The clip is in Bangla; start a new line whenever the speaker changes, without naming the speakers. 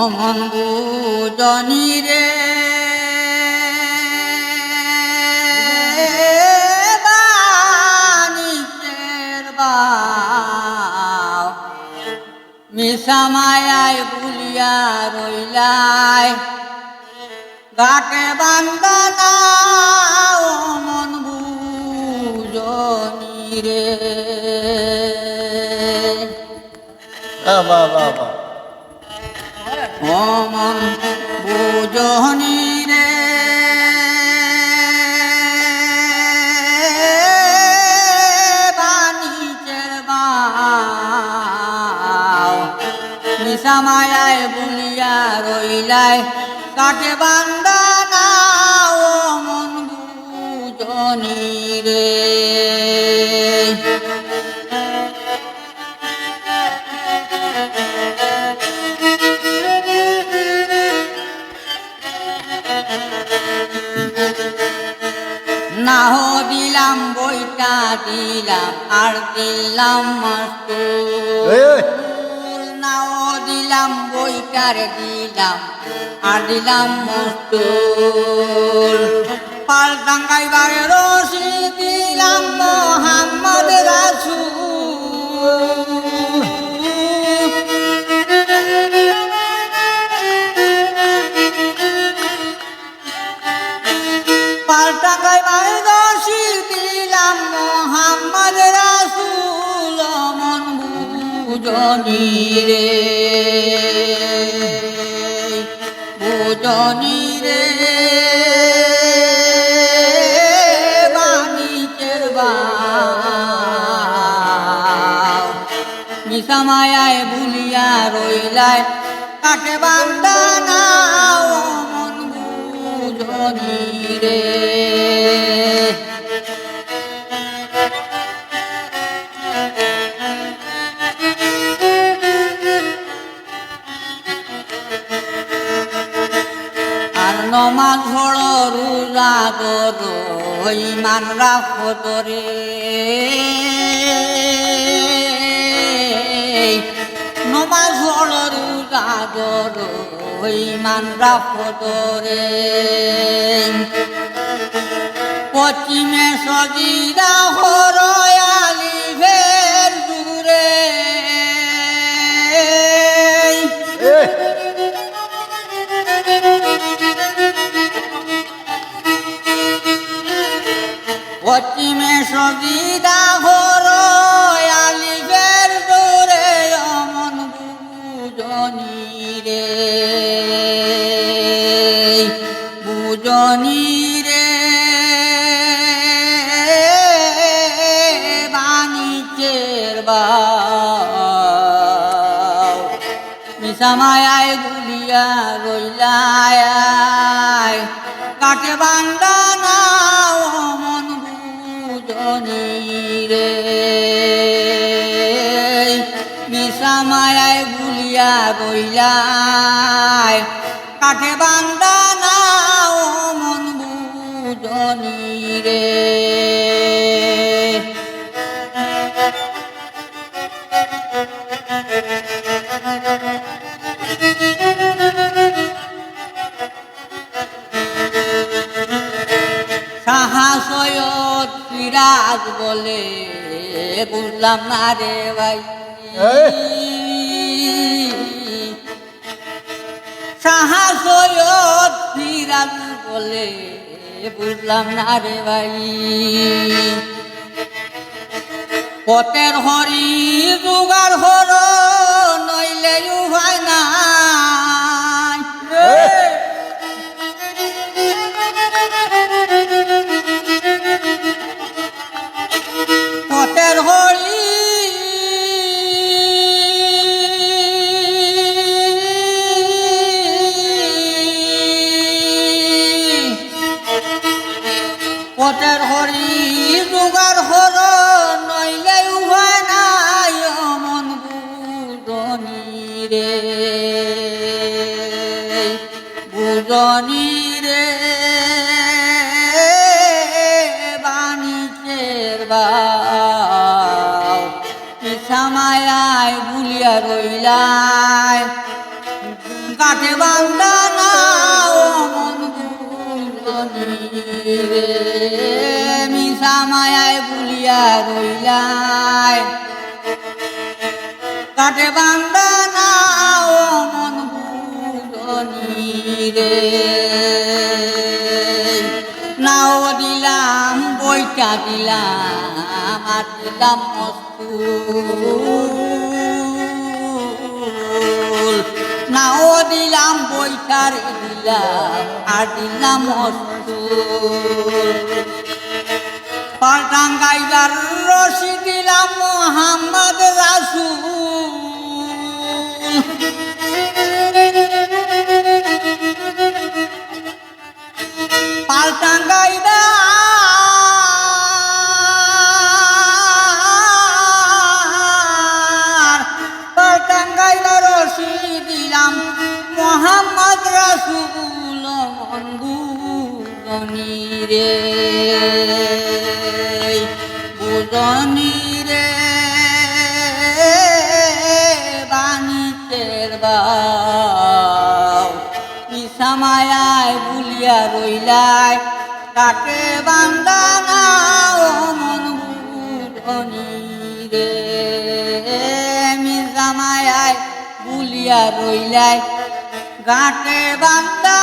অমন বুজনি রে। বাণিজ্যের বাও মিশা মায়ায় ভুলিয়া রইলাই। গাটে বান্দানা মন বুজনি রে।
বাহ
অমন বুজনি রে। বাণিজ্যের নিশা মায়ায় বুলিয়া রইলাই কাটে বান্দা না ও মন বুজনি রে। দিলাম আর দিলাম। নাও দিলাম বইটার দিলাম আর দিলাম মস্তুর পাল রশি দিলাম মোহাম্মদ রাসূল। বুজনি রে মায়ায় ভুলিয়া রইলায় কাটে বান্দা না মন বুঝনি রে আর নমাজ হলো রোজা গরো ইমান রাখো তোরে রোজা গরো ইমান পশ্চিমে সজিদা হরয়ালি মিশামায় গুলিয়া রইলায়। কাটে বান্দা না মন বুজনি রে। মিশামায় গুলিয়া রইলায়। কাটে বান্দা সিরাজ বলে বুঝলাম না রে ভাই। সাহা সৈয়দ সিরাজ বলে বুঝলাম না রে ভাই। পথের হরি দুগার হর বাণিজ্যের বাও সামায়ায় ভুলিয়া রইলায় কাঠে বান্দা না ও মন রে মিশা মায়ায় বুলিয়া রইলাই। কাঠে বান্দা না ও মন বুঝনি রে। দিলাম আর দিলাম মস্তুল নাও দিলাম বইটার দিলাম আর দিলাম মস্তুল পাল্টাং গাইবার রশি দিলাম মোহাম্মদ রাসুল। রে। বুঝনি রে বাণিজ্যের বাউ বুলিয়া রইলায় বান্দানা ও মন বুলিয়া রইলায় গাটে বান্দা